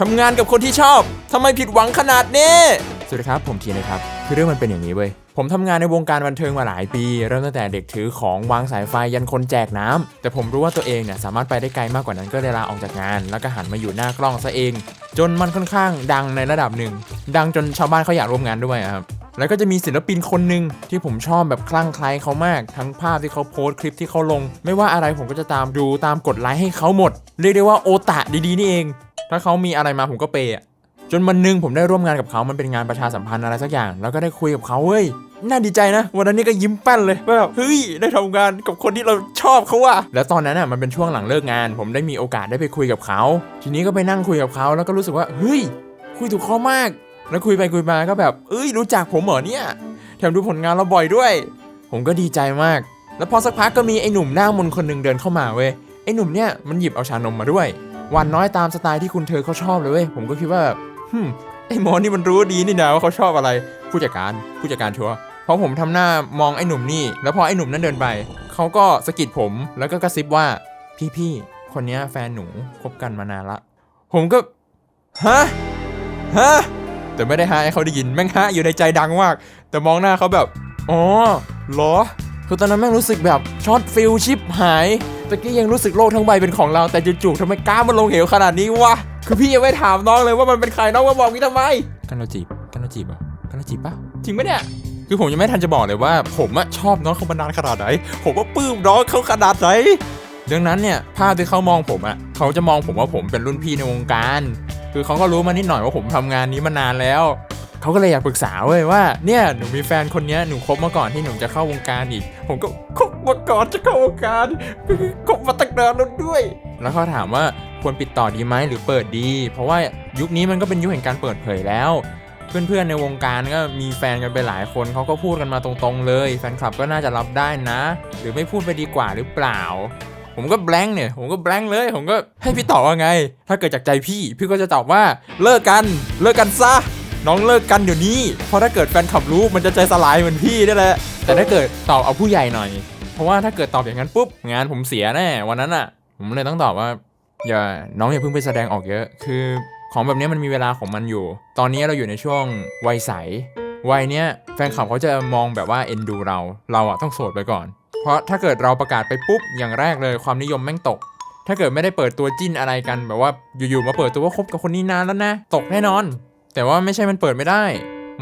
ทำงานกับคนที่ชอบทำไมผิดหวังขนาดนี้สวัสดีครับ ผมทีนะครับ คือเรื่องมันเป็นอย่างนี้เว้ย ผมทำงานในวงการบันเทิงมาหลายปี เริ่มตั้งแต่เด็กถือของวางสายไฟยันคนแจกน้ำแต่ผมรู้ว่าตัวเองเนี่ยสามารถไปได้ไกลมากกว่านั้นก็เลยลาออกจากงาน แล้วก็หันมาอยู่หน้ากล้องซะเอง จนมันค่อนข้างดังในระดับหนึ่ง ดังจนชาวบ้านเขาอยากร่วมงานด้วยครับ แล้วก็จะมีศิลปินคนหนึ่งที่ผมชอบแบบคลั่งไคล้เขามาก ทั้งภาพที่เขาโพสต์คลิปที่เขาลง ไม่ว่าอะไรผมก็จะตามดูตามกดไลค์ให้เขาหมด เรียกได้ว่าโอตะดีๆนี่เอง ถ้าเขามีอะไรมาผมก็เปย์อะจนวันหนึงผมได้ร่วมงานกับเขามันเป็นงานประชาสัมพันธ์อะไรสักอย่าง แล้วก็ได้คุยกับเขาเว้ยน่าดีใจนะ วันนั้นนี่ก็ยิ้มแป้นเลยว่าแบบเฮ้ยได้ทำงานกับคนที่เราชอบเขาว่ะแล้วตอนนั้นอะมันเป็นช่วงหลังเลิกงาน ผมได้มีโอกาสได้ไปคุยกับเขา ทีนี้ก็ไปนั่งคุยกับเขาแล้วก็รู้สึกว่าเฮ้ยคุยถูกข้อมาก แล้วคุยไปคุยมาก็แบบ เอ้ยรู้จักผมเหรอเนี่ย แถมดูผลงานเราบ่อยด้วย ผมก็ดีใจมาก แล้วพอสักพักก็มีไอ้หนุ่มหน้ามนคนหนึ่งเดินเข้ามาเว้ย ไอ้หนุ่มเนี่ยมันหยิบเอาชานมมาด้วยหวานน้อยตามสไตล์ที่คุณเธอเขาชอบเลยเว้ย ผมก็คิดว่าแบบฮึมไอ้หมอนี่มันรู้ดีนี่นะว่าเขาชอบอะไร ผู้จัดการ ผู้จัดการชัวร์เพราะผมทำหน้ามองไอ้หนุ่มนี่ แล้วพอไอ้หนุ่มนั้นเดินไป เขาก็สะกิดผม แล้วก็กระซิบว่า พี่พี่คนนี้แฟนหนูคบกันมานานละ ผมก็ ฮะ ฮะ แต่ไม่ได้ฮะให้เขาได้ยินแม่งฮะอยู่ในใจดังมาก แต่มองหน้าเขาแบบอ๋อเหรอคือตอนนั้นแม่งรู้สึกแบบช็อตฟิลชิปหายตะกี้ยังรู้สึกโลกทั้งใบเป็นของเราแต่จู่ๆทำไมกล้ามันลงเหวขนาดนี้วะคือพี่ยังไม่ถามน้องเลยว่ามันเป็นใครน้องมาบอกพี่ทำไมกันเราจีบกันเราจีบเหรอกันเราจีบปะจริงปะเนี่ยคือผมยังไม่ทันจะบอกเลยว่า ผมอะชอบน้องเขามานานขนาดไหนผมว่าปลื้มน้องเขาขนาดไหนดังนั้นเนี่ยภาพที่เขามองผมอะเขาจะมองผมว่าผมเป็นรุ่นพี่ในวงการ คือเขาก็รู้มานิดหน่อยว่าผมทำงานนี้มานานแล้วเขาก็เลยอยากปรึกษาเว้ยว่าเนี่ยหนูมีแฟนคนนี้หนูคบมาก่อนที่หนูจะเข้าวงการอีก ผมก็คบมาก่อนจะเข้าวงการคบมาตั้งนานแล้วด้วย แล้วเขาถามว่าควรปิดต่อดีไหมหรือเปิดดี เพราะว่ายุคนี้มันก็เป็นยุคแห่งการเปิดเผยแล้ว เพื่อนๆในวงการก็มีแฟนกันไปหลายคนเขาก็พูดกันมาตรงๆเลย แฟนคลับก็น่าจะรับได้นะ หรือไม่พูดไปดีกว่าหรือเปล่า ผมก็แบงค์เนี่ย ผมก็แบงค์เลย ผมก็ให้พี่ตอบว่าไง ถ้าเกิดจากใจพี่ พี่ก็จะตอบว่าเลิกกัน เลิกกันซะ น้องเลิกกันเดี๋ยวนี้ เพราะถ้าเกิดแฟนขับรู้มันจะใจสลายเหมือนพี่นี่แหละ แต่ถ้าเกิดตอบเอาผู้ใหญ่หน่อย เพราะว่าถ้าเกิดตอบอย่างนั้นปุ๊บงานผมเสียแน่วันนั้นอะ ผมเลยต้องตอบว่าอย่าน้องอย่าเพิ่งไปแสดงออกเยอะ คือของแบบนี้มันมีเวลาของมันอยู่ ตอนนี้เราอยู่ในช่วงวัยใสวัยเนี้ยแฟนคลับเขาจะมองแบบว่าเอ็นดูเรา เราอะต้องโสดไปก่อน ราะถ้าเกิดเราประกาศไปปุ๊บอย่างแรกเลยความนิยมแม่งตก ถ้าเกิดไม่ได้เปิดตัวจิ้นอะไรกันแบบว่าอยู่ๆมาเปิดตัวว่าคบกับคนนี้นานแล้วนะ ตกแน่นอน แต่ว่าไม่ใช่มันเปิดไม่ได้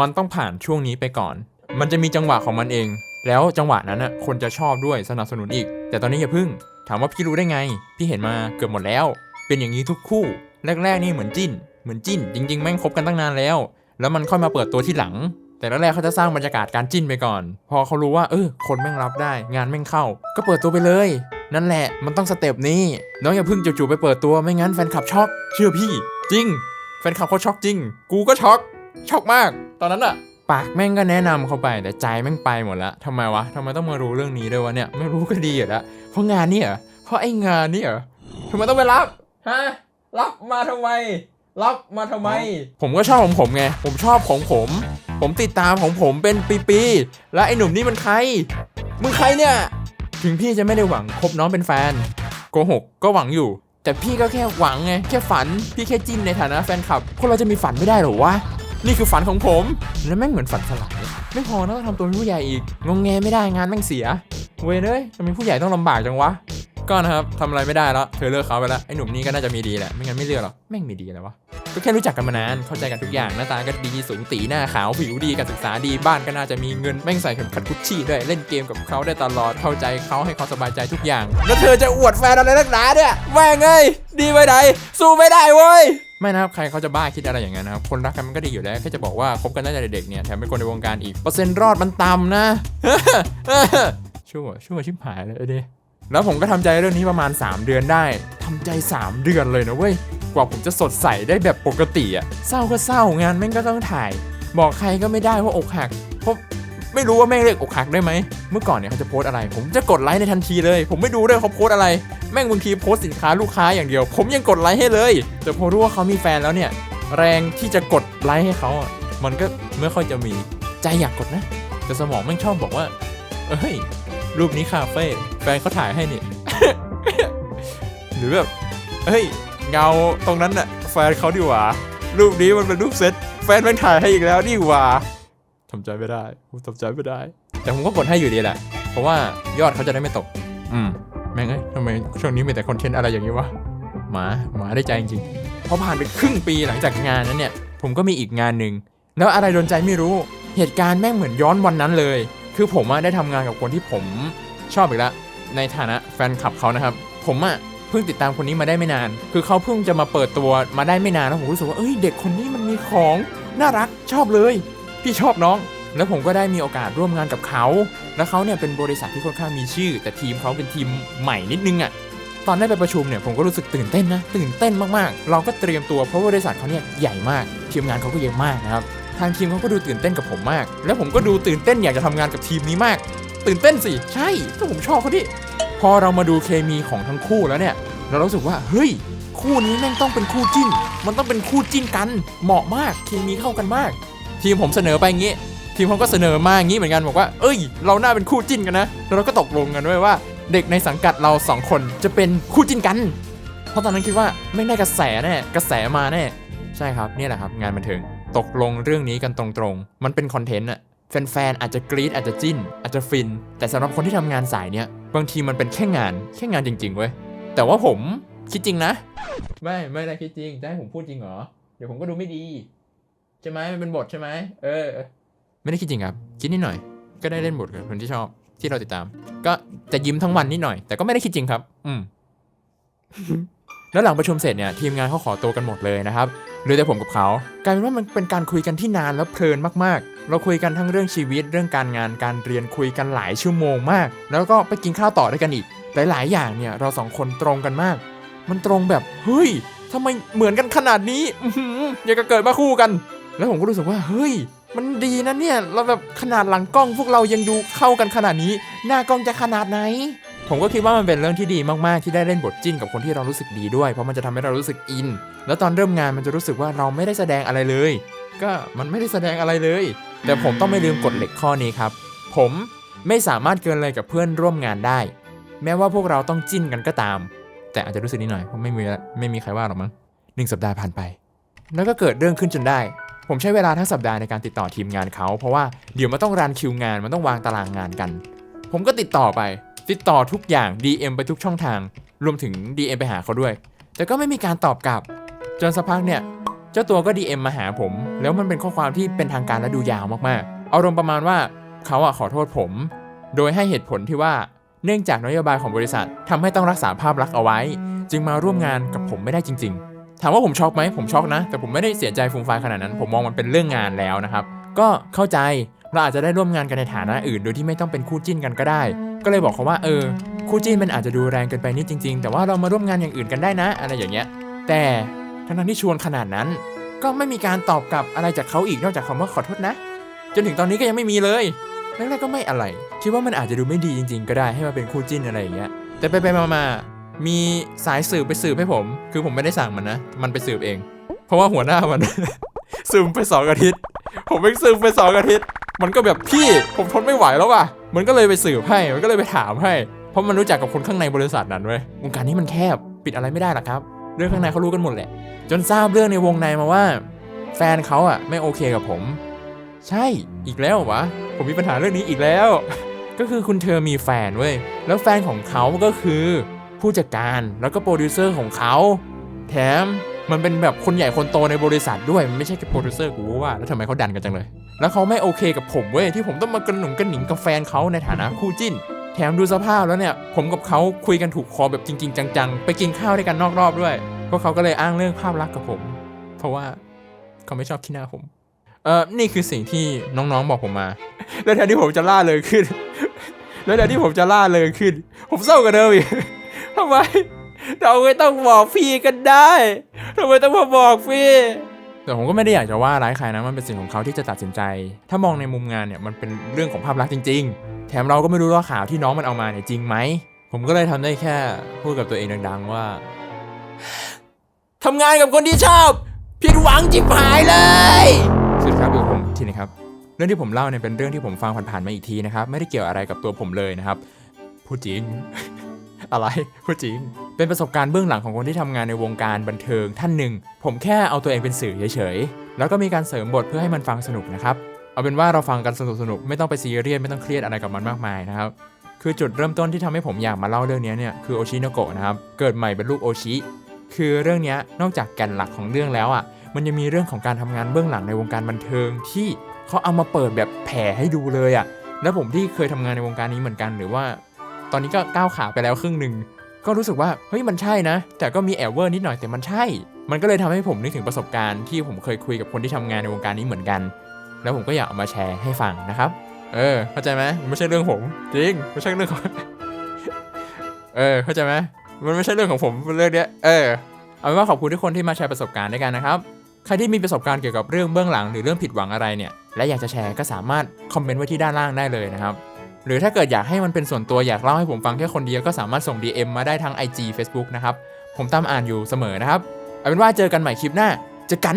มันต้องผ่านช่วงนี้ไปก่อน มันจะมีจังหวะของมันเอง แล้วจังหวะนั้นน่ะคนจะชอบด้วยสนับสนุนอีก แต่ตอนนี้อย่าพึ่ง ถามว่าพี่รู้ได้ไง พี่เห็นมาเกือบหมดแล้ว เป็นอย่างนี้ทุกคู่แรกๆนี่เหมือนจิ้น เหมือนจิ้น จริง ๆ แม่งคบกันตั้งนานแล้ว แล้วมันค่อยมาเปิดตัวที่หลัง แต่แรกๆเขาจะสร้างบรรยากาศการจิ้นไปก่อน พอเขารู้ว่าเออคนแม่งรับได้ งานแม่งเข้า ก็เปิดตัวไปเลย นั่นแหละมันต้องสเต็ปนี้น้องอย่าเพิ่งจู่ๆไปเปิดตัวไม่งั้นแฟนคลับช็อกเชื่อพี่ จริง แฟนคลับเขาช็อกจริง กูก็ช็อกช็อกมาก ตอนนั้นอะปากแม่งก็แนะนำเขาไปแต่ใจแม่งไปหมดแล้วทำไมวะทำไมต้องมารู้เรื่องนี้ด้วยวะเนี่ยไม่รู้ก็ดีอยู่แล้วเพราะงานนี่เหรอเพราะไอ้งานนี่เหรอทำไมต้องไปรับฮะรับมาทำไม รับมาทำไม ผมก็ชอบของผมไง ผมชอบของผม ผมติดตามของผมเป็นปีๆแล้วไอ้หนุ่มนี่มันใคร มึงใครเนี่ย ถึงพี่จะไม่ได้หวังคบน้องเป็นแฟนโกหกก็หวังอยู่ แต่พี่ก็แค่หวังไงแค่ฝันพี่แค่จิ้นในฐานะแฟนคลับคนเราจะมีฝันไม่ได้หรอวะนี่คือฝันของผมแล้วแม่งเหมือนฝันสลายไม่พอนะต้องทำตัวเป็นผู้ใหญ่อีกงงแงไม่ได้งานแม่งเสีย เว้ยเลยทำไมผู้ใหญ่ต้องลำบากจังวะก็นะครับทำอะไรไม่ได้แล้วเธอเลิกเขาไปแล้วไอ้หนุ่มนี่ก็น่าจะมีดีแหละไม่งั้นไม่เลือกหรอกแม่งมีดีอะไรวะ ก็แค่รู้จักกันมานาน เข้าใจกันทุกอย่าง หน้าตาก็ดี สูงตีหน้าขาว ผิวดี การศึกษาดี บ้านก็น่าจะมีเงิน แม่งใส่เข็มขัดกุชชี่ด้วย เล่นเกมกับเขาได้ตลอด เข้าใจเขาให้เขาสบายใจทุกอย่าง แล้วเธอจะอวดแฟนอะไรนักหนาเนี่ยแม่งเอ้ยดีไปไหน สู้ไม่ได้เว้ยไม่นะครับใครเขาจะบ้าคิดอะไรอย่างนั้นนะครับคนรักกันมันก็ดีอยู่แล้วแค่จะบอกว่าคบกันตั้งแต่เด็กเนี่ยแถมเป็นคนในวงการอีกเปอร์เซ็นต์รอดมันต่ำนะชั่วชั่วชิบหายเลยเดิแล้วผมก็ทำใจเรื่องนี้ประมาณ 3 เดือนได้ทำใจ 3 เดือนเลยนะเว้ย กว่าผมจะสดใสได้แบบปกติอะเศร้าก็เศร้างานแม่งก็ต้องถ่าย บอกใครก็ไม่ได้ว่าอกหักเพราะไม่รู้ว่าแม่งเรียกอกหักได้ไหม เมื่อก่อนเนี่ยเขาจะโพสอะไร ผมจะกดไลค์ในทันทีเลย ผมไม่ดูด้วยเขาโพสอะไร แม่งบางทีโพสสินค้าลูกค้าอย่างเดียว ผมยังกดไลค์ให้เลย แต่พอรู้ว่าเขามีแฟนแล้วเนี่ย แรงที่จะกดไลค์ให้เขาอะ มันก็ไม่ค่อยจะมี ใจอยากกดนะ แต่สมองแม่งชอบบอกว่า เอ้ย รูปนี้คาเฟ่ แฟนเขาถ่ายให้นี่ หรือแบบ เฮ้ย เงาตรงนั้นน่ะแฟนเขาดีกว่า รูปนี้มันเป็นรูปเซตแฟนแม่งถ่ายให้อีกแล้วนี่หว่าทำใจไม่ได้ผมทำใจไม่ได้ แต่ผมก็กดให้อยู่ดีแหละ เพราะว่ายอดเขาจะได้ไม่ตก อืมแม่งเอ้ยทำไมช่วงนี้มีแต่คอนเทนต์อะไรอย่างนี้วะหมาหมาได้ใจจริงๆพอผ่านไปครึ่งปีหลังจากงานนั้นเนี่ย ผมก็มีอีกงานหนึ่งแล้วอะไรโดนใจไม่รู้ เหตุการณ์แม่งเหมือนย้อนวันนั้นเลย คือผมอะได้ทำงานกับคนที่ผมชอบอีกแล้วในฐานะแฟนคลับเขานะครับ ผมอะ เพิ่งติดตามคนนี้มาได้ไม่นาน คือเขาเพิ่งจะมาเปิดตัวมาได้ไม่นานแล้วผมรู้สึกว่าเอ้ยเด็กคนนี้มันมีของน่ารักชอบเลย พี่ชอบน้อง แล้วผมก็ได้มีโอกาสร่วมงานกับเขา แล้วเขาเนี่ยเป็นบริษัทที่ค่อนข้างมีชื่อ แต่ทีมเขาเป็นทีมใหม่นิดนึงอะตอนได้ไปประชุมเนี่ยผมก็รู้สึกตื่นเต้นนะตื่นเต้นมากๆ เราก็เตรียมตัวเพราะว่าบริษัทเขาเนี่ยใหญ่มากทีมงานเขาก็เยอะมากนะครับทางทีมเขาก็ดูตื่นเต้นกับผมมาก แล้วผมก็ดูตื่นเต้นอยากจะทำงานกับทีมนี้มาก ตื่นเต้นสิใช่ก็ผมชอบเขาดิ พอเรามาดูเคมีของทั้งคู่แล้วเนี่ย เรารู้สึกว่าเฮ้ยคู่นี้แม่งต้องเป็นคู่จิ้น มันต้องเป็นคู่จิ้นกัน เหมาะมากเคมีเข้ากันมาก ทีมผมเสนอไปอย่างงี้ทีมเขาก็เสนอมาอย่างนี้เหมือนกันบอกว่า เอ้ย เราหน่าเป็นคู่จิ้นกันนะแล้วเราก็ตกลงกันด้วยว่า เด็กในสังกัดเราสองคนจะเป็นคู่จิ้นกัน เพราะตอนนั้นคิดว่าไม่ได้กระแสแน่กระแสมาแน่ใช่ครับนี่แหละครับ งานบันเทิงตกลงเรื่องนี้กันตรงๆ มันเป็นคอนเทนต์อะ แฟนๆอาจจะกรี๊ดอาจจะจิ้น อาจจะฟิน แต่สำหรับคนที่ทำงานสายเนี้ยบางทีมันเป็นแค่งานแค่งานจริง ๆเว้ยแต่ว่าผมคิดจริงนะ ไม่ไม่ได้คิดจริงจะให้ผมพูดจริงเหรอเดี๋ยวผมก็ดูไม่ดีใช่ไหมมันเป็นบทใช่ไหมเออ ไม่ได้คิดจริงครับ คิดนิดหน่อย ก็ได้เล่นบทกับคนที่ชอบที่เราติดตาม ก็จะยิ้มทั้งวันนิดหน่อย แต่ก็ไม่ได้คิดจริงครับ อืมแล้วหลังประชุมเสร็จเนี่ยทีมงานเขาขอตัวกันหมดเลยนะครับเหลือแต่ผมกับเขากลายเป็นว่ามันเป็นการคุยกันที่นานแล้วเพลินมากๆ เราคุยกันทั้งเรื่องชีวิตเรื่องการงานการเรียนคุยกันหลายชั่วโมงมาก แล้วก็ไปกินข้าวต่อด้วยกันอีกหลายๆอย่างเนี่ยเราสองคนตรงกันมาก มันตรงแบบเฮ้ยทำไมเหมือนกันขนาดนี้อื้อหืออยากจะเกิดมาคู่กัน แล้วผมก็รู้สึกว่า เฮ้ย มันดีนะเนี่ย เราแบบขนาดหลังกล้องพวกเรายังดูเข้ากันขนาดนี้ หน้ากล้องจะขนาดไหน ผมก็คิดว่ามันเป็นเรื่องที่ดีมากๆ ที่ได้เล่นบทจิ้นกับคนที่เรารู้สึกดีด้วย เพราะมันจะทำให้เรารู้สึกอิน แล้วตอนเริ่มงานมันจะรู้สึกว่าเราไม่ได้แสดงอะไรเลย ก็มันไม่ได้แสดงอะไรเลย แต่ผมต้องไม่ลืมกฎเหล็กข้อนี้ครับ ผมไม่สามารถเกินเลยกับเพื่อนร่วมงานได้ แม้ว่าพวกเราต้องจิ้นกันก็ตาม แต่อาจจะรู้สึกนิดหน่อยเพราะไม่มีไม่มีใครว่าหรอกมั้งหนึ่งสัปดาห์ผ่านไป แล้วก็เกิดเรื่องขึ้นจนได้ ผมใช้เวลาทั้งสัปดาห์ในการติดต่อทีมงานเขา เพราะว่าเดี๋ยวมันต้องรันคิวงานมันต้องวางตารางงานกัน ผมก็ติดต่อไป ติดต่อทุกอย่าง DM ไปทุกช่องทาง รวมถึง DM ไปหาเขาด้วย แต่ก็ไม่มีการตอบกลับ จนสักพักเนี่ย เจ้าตัวก็ DM มาหาผม แล้วมันเป็นข้อความที่เป็นทางการและดูยาวมากๆเอารมณ์ประมาณว่าเขาอะขอโทษผม โดยให้เหตุผลที่ว่าเนื่องจากนโยบายของบริษัททำให้ต้องรักษาภาพลักษณ์เอาไว้ จึงมาร่วมงานกับผมไม่ได้จริง ๆ ถามว่าผมช็อกไหมผมช็อกนะ แต่ผมไม่ได้เสียใจฟูมฟายขนาดนั้น ผมมองมันเป็นเรื่องงานแล้วนะครับ ก็เข้าใจเราอาจจะได้ร่วมงานกันในฐานะอื่น โดยที่ไม่ต้องเป็นคู่จิ้นกันก็ได้ ก็เลยบอกเขาว่าเออคู่จิ้นมันอาจจะดูแรงเกินไปนิดจริง ๆ แต่ว่าเรามาร่วมงานอย่างอื่นกันได้นะ อะไรอย่างเงี้ย แต่ทั้งที่ชวนขนาดนั้น ก็ไม่มีการตอบกลับอะไรจากเขาอีกนอกจากคำว่าขอโทษนะ จนถึงตอนนี้ก็ยังไม่มีเลยแรกๆก็ไม่อะไรคิดว่ามันอาจจะดูไม่ดีจริง ๆ ก็ได้ให้มาเป็นคู่จิ้นอะไรอย่างเงี้ย แต่ไปๆมาๆมีสายสืบไปสืบให้ผม คือผมไม่ได้สั่งมันนะ มันไปสืบเอง เพราะว่าหัวหน้ามันซึมไปสองอาทิตย์ ผมไปซึมไปสองอาทิตย์ มันก็แบบพี่ผมทนไม่ไหวแล้วว่ะ มันก็เลยไปสืบให้ มันก็เลยไปถามให้ เพราะมันรู้จักกับคนข้างในบริษัทนั้นเว้ยวงการนี้มันแคบ ปิดอะไรไม่ได้หรอกครับ เรื่องข้างในเขารู้กันหมดแหละ จนทราบเรื่องในวงในมาว่า แฟนเขาอะไม่โอเคกับผม ใช่ อีกแล้ววะ ผมมีปัญหาเรื่องนี้อีกแล้ว ก็คือคุณเธอมีแฟนเว้ย แล้วแฟนของเขาก็คือผู้จัดการ แล้วก็โปรดิวเซอร์ของเขา แถม มันเป็นแบบคนใหญ่คนโตในบริษัทด้วยมันไม่ใช่แค่โปรดิวเซอร์กูว่าแล้วทำไมเขาดันกันจังเลย แล้วเขาไม่โอเคกับผมเว้ยที่ผมต้องมากระหนุงกระหนิงกับแฟนเขาในฐานะคู่จิ้น แถมดูสภาพแล้วเนี่ย ผมกับเขาคุยกันถูกคอแบบจริง ๆ จังๆ ไปกินข้าวด้วยกันนอกรอบด้วยพวกเขาก็เลยอ้างเรื่องภาพลักษณ์กับผม เพราะว่าเขาไม่ชอบขี้หน้าผมเออนี่คือสิ่งที่น้องๆบอกผมมา แล้วแทนที่ผมจะล่าเลยขึ้น แล้วแทนที่ผมจะล่าเลยขึ้น ผมเศร้ากว่าเดิมอีกทำไม เราไม่ต้องบอกพี่กันได้ทำไมต้องมาบอกพี่ แต่ผมก็ไม่ได้อยากจะว่าร้ายใครนะ มันเป็นสิ่งของเขาที่จะตัดสินใจ ถ้ามองในมุมงานเนี่ยมันเป็นเรื่องของภาพลักษณ์จริง ๆ แถมเราก็ไม่รู้ว่าข่าวที่น้องมันเอามาเนี่ยจริงไหม ผมก็เลยทำได้แค่พูดกับตัวเองดังๆว่าทำงานกับคนที่ชอบผิดหวังจิบหายเลยสวัสดีครับอยู่กับผมทีนะครับ เรื่องที่ผมเล่าเนี่ยเป็นเรื่องที่ผมฟังผ่านๆมาอีกทีนะครับ ไม่ได้เกี่ยวอะไรกับตัวผมเลยนะครับ พูดจริง อะไรพูดจริง เป็นประสบการณ์เบื้องหลังของคนที่ทำงานในวงการบันเทิงท่านหนึ่ง ผมแค่เอาตัวเองเป็นสื่อเฉยๆ แล้วก็มีการเสริมบทเพื่อให้มันฟังสนุกนะครับ เอาเป็นว่าเราฟังกันสนุกๆไม่ต้องไปซีเรียสไม่ต้องเครียดอะไรกับมันมากมายนะครับ คือจุดเริ่มต้นที่ทำให้ผมอยากมาเล่าเรื่องนี้เนี่ยคือโอชิโนโกะนะครับ เกิดใหม่เป็นลูกโอชิ คือเรื่องนี้นอกจากแก่นหลักของเรื่องแล้วอะ มันยังมีเรื่องของการทำงานเบื้องหลังในวงการบันเทิงที่เขาเอามาเปิดแบบแผ่ให้ดูเลยอะ แล้วผมที่เคยทำงานในวงการนี้เหมือนกันหรือว่า ตอนนี้ก็ก้าวขาไปแล้วครึ่งหนึ่งก็รู้สึกว่าเฮ้ยมันใช่นะ แต่ก็มีแอบเวอร์นิดหน่อยแต่มันใช่ มันก็เลยทำให้ผมนึกถึงประสบการณ์ที่ผมเคยคุยกับคนที่ทำงานในวงการนี้เหมือนกัน แล้วผมก็อยากเอามาแชร์ให้ฟังนะครับ เออ เข้าใจไหมมันไม่ใช่เรื่องผม จริงไม่ใช่เรื่องของเออ เข้าใจไหมมันไม่ใช่เรื่องของผมเป็นเรื่องเนี้ยเออเอาเป็นว่าขอบคุณทุกคนที่มาแชร์ประสบการณ์ด้วยกันนะครับใครที่มีประสบการณ์เกี่ยวกับเรื่องเบื้องหลังหรือเรื่องผิดหวังอะไรเนี่ยและอยากจะแชร์ก็สามารถคอมเมนต์ไว้ที่ด้านล่างได้เลยนะครับ หรือถ้าเกิดอยากให้มันเป็นส่วนตัวอยากเล่าให้ผมฟังแค่คนเดียวก็สามารถส่ง DM มาได้ทั้ง IG Facebook นะครับ ผมตามอ่านอยู่เสมอนะครับ เอาเป็นว่าเจอกันใหม่คลิปหน้าเจอกัน